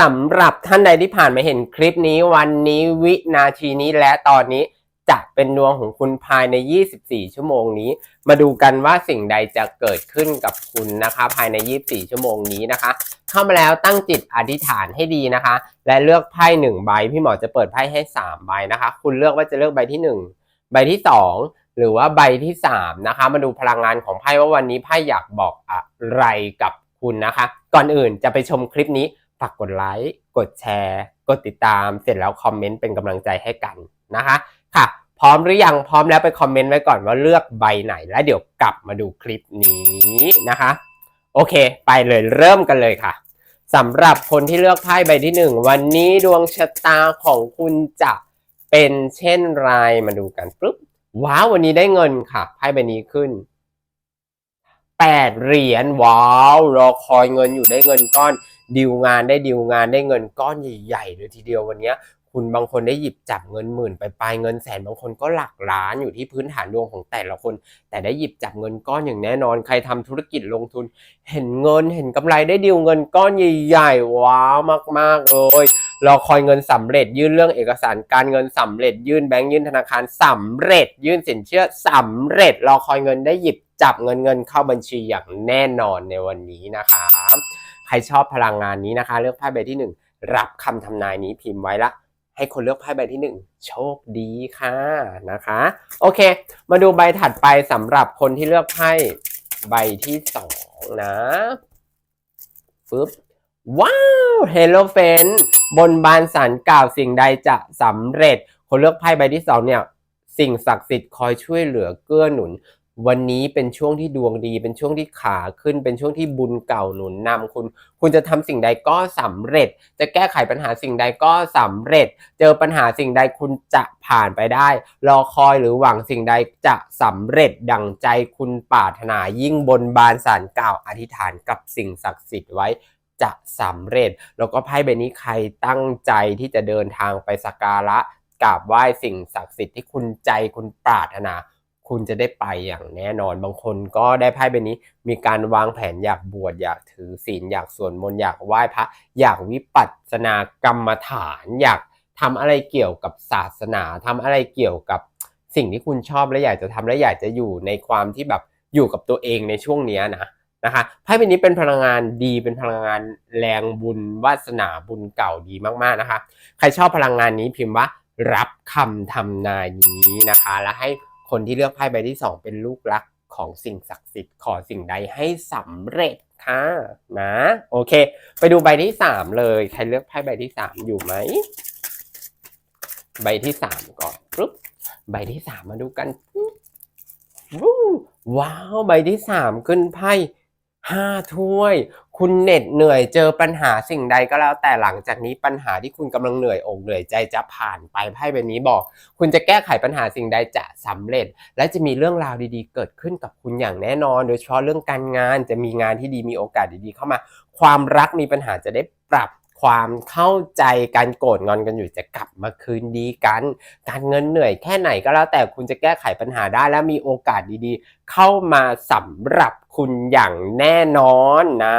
สำหรับท่านใดที่ผ่านมาเห็นคลิปนี้วันนี้วินาทีนี้และตอนนี้จะเป็นดวงของคุณภายใน 24 ชั่วโมงนี้ มาดูกันว่าสิ่งใดจะเกิดขึ้นกับคุณนะคะ ภายใน 24 ชั่วโมงนี้นะคะ เข้ามาแล้วตั้งจิตอธิษฐานให้ดีนะคะ และเลือกไพ่หนึ่งใบพี่หมอจะเปิดไพ่ให้ 3 ใบนะคะ คุณเลือกว่าจะเลือกใบที่ 1 ใบที่ 2 หรือว่าใบที่ 3 นะคะ มาดูพลังงานของไพ่ว่าวันนี้ไพ่อยากบอกอะไรกับคุณนะคะ ก่อนอื่นจะไปชมคลิปนี้ ฝากกดไลค์กดแชร์ กดติดตามเสร็จแล้วคอมเมนต์เป็นกำลังใจให้กันนะคะค่ะ พร้อมหรือยังพร้อมแล้วไปคอมเมนต์ไว้ก่อนว่าเลือกใบไหน แล้วเดี๋ยวกลับมาดูคลิปนี้นะคะ โอเค ไปเลยเริ่มกันเลยค่ะสำหรับคนที่เลือกไพ่ใบที่หนึ่งวันนี้ดวงชะตาของคุณจะเป็นเช่นไรมาดูกันปุ๊บว้าววันนี้ได้เงินค่ะไพ่ใบนี้ขึ้นแปดเหรียญว้าวรอคอยเงินอยู่ได้เงินก้อน ดีลงานได้ดีลงานได้เงินก้อนใหญ่ๆเลยทีเดียววันนี้คุณบางคนได้หยิบจับเงินหมื่นไปปลายเงินแสนบางคนก็หลักล้านอยู่ที่พื้นฐานดวงของแต่ละคน แต่ได้หยิบจับเงินก้อนอย่างแน่นอน ใครทำธุรกิจลงทุน เห็นเงินเห็นกำไรได้ดีลเงินก้อนใหญ่ๆว้าวมากๆเลยรอคอยเงินสำเร็จยื่นเรื่องเอกสารการเงินสำเร็จยื่นแบงก์ยื่นธนาคารสำเร็จ ยื่นสินเชื่อสำเร็จรอคอยเงินได้หยิบจับเงินเงินเข้าบัญชีอย่างแน่นอนในวันนี้นะคะ ใครชอบพลังงานนี้นะคะ เลือกไพ่ใบที่หนึ่งรับคำทำนายนี้พิมพ์ไว้ละ ให้คนเลือกไพ่ใบที่หนึ่งโชคดีค่ะนะคะ โอเค มาดูใบถัดไปสำหรับคนที่เลือกไพ่ใบที่สองนะปึ๊บว้าวเฮลโลเฟนบนบานสารกล่าวสิ่งใดจะสำเร็จ คนเลือกไพ่ใบที่สองเนี่ย สิ่งศักดิ์สิทธิ์คอยช่วยเหลือเกื้อหนุน วันนี้เป็นช่วงที่ดวงดี เป็นช่วงที่ขาขึ้น เป็นช่วงที่บุญเก่าหนุนนำคุณ คุณจะทำสิ่งใดก็สำเร็จ จะแก้ไขปัญหาสิ่งใดก็สำเร็จ เจอปัญหาสิ่งใดคุณจะผ่านไปได้ รอคอยหรือหวังสิ่งใดจะสำเร็จดั่งใจคุณปรารถนายิ่งบนบานสารกล่าวอธิษฐานกับสิ่งศักดิ์สิทธิ์ไว้จะสำเร็จ แล้วก็ไพ่ใบนี้ใครตั้งใจที่จะเดินทางไปสักการะกราบไหว้สิ่งศักดิ์สิทธิ์ที่คุณใจคุณปรารถนา คุณจะได้ไปอย่างแน่นอนบางคนก็ได้ไพ่ใบนี้ มีการวางแผนอยากบวชอยากถือศีลอยากสวดมนต์อยากไหว้พระ อยากวิปัสสนากรรมฐาน อยากทำอะไรเกี่ยวกับศาสนาทำอะไรเกี่ยวกับสิ่งที่คุณชอบและอยากจะทำและอยากจะอยู่ในความที่แบบอยู่กับตัวเองในช่วงนี้นะนะคะไพ่ใบนี้เป็นพลังงานดีเป็นพลังงานแรงบุญวาสนาบุญเก่าดีมากๆนะคะ ใครชอบพลังงานนี้พิมพ์ว่ารับคำทำนายนี้นะคะ และให้ คนที่เลือกไพ่ใบที่สองเป็นลูกรักของสิ่งศักดิ์สิทธิ์ขอสิ่งใดให้สำเร็จค่ะนะโอเค ไปดูใบที่สามเลยใครเลือกไพ่ใบที่สามอยู่ไหมใบที่สามก่อนปุ๊บใบที่สามมาดูกันปุ๊บวู้ว้าวใบที่สามขึ้นไพ่ห้าถ้วย คุณเหน็ดเหนื่อยเจอปัญหาสิ่งใดก็แล้ว แต่หลังจากนี้ปัญหาที่คุณกำลังเหนื่อยอกเหนื่อยใจจะผ่านไปไพ่ใบนี้บอก คุณจะแก้ไขปัญหาสิ่งใดจะสำเร็จ และจะมีเรื่องราวดีๆ เกิดขึ้นกับคุณอย่างแน่นอน โดยเฉพาะเรื่องการงานจะมีงานที่ดีมีโอกาสดีๆ เข้ามา ความรักมีปัญหาจะได้ปรับ ความเข้าใจการโกรธงอนกันอยู่จะกลับมาคืนดีกัน การเงินเหนื่อยแค่ไหนก็แล้วแต่คุณจะแก้ไขปัญหาได้และมีโอกาสดีๆ เข้ามาสำหรับคุณอย่างแน่นอนนะ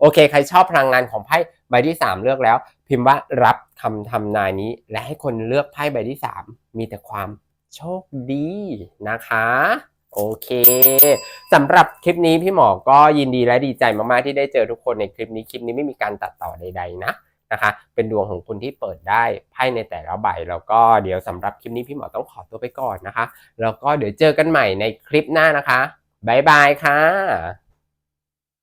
โอเค ใครชอบพลังงานของไพ่ใบที่ 3 เลือกแล้ว พิมพ์ว่ารับคำทำนายนี้ และให้คนเลือกไพ่ใบที่ 3 มีแต่ความโชคดีนะคะ โอเคสำหรับคลิปนี้พี่หมอก็ยินดีและดีใจมากๆที่ได้เจอทุกคนในคลิปนี้คลิปนี้ไม่มีการตัดต่อใด ๆ นะนะคะ เป็นดวงของคุณที่เปิดได้ไพ่ในแต่ละใบแล้วก็เดี๋ยวสำหรับคลิปนี้พี่หมอต้องขอตัวไปก่อนนะคะ แล้วก็เดี๋ยวเจอกันใหม่ในคลิปหน้านะคะบ๊ายบายค่ะ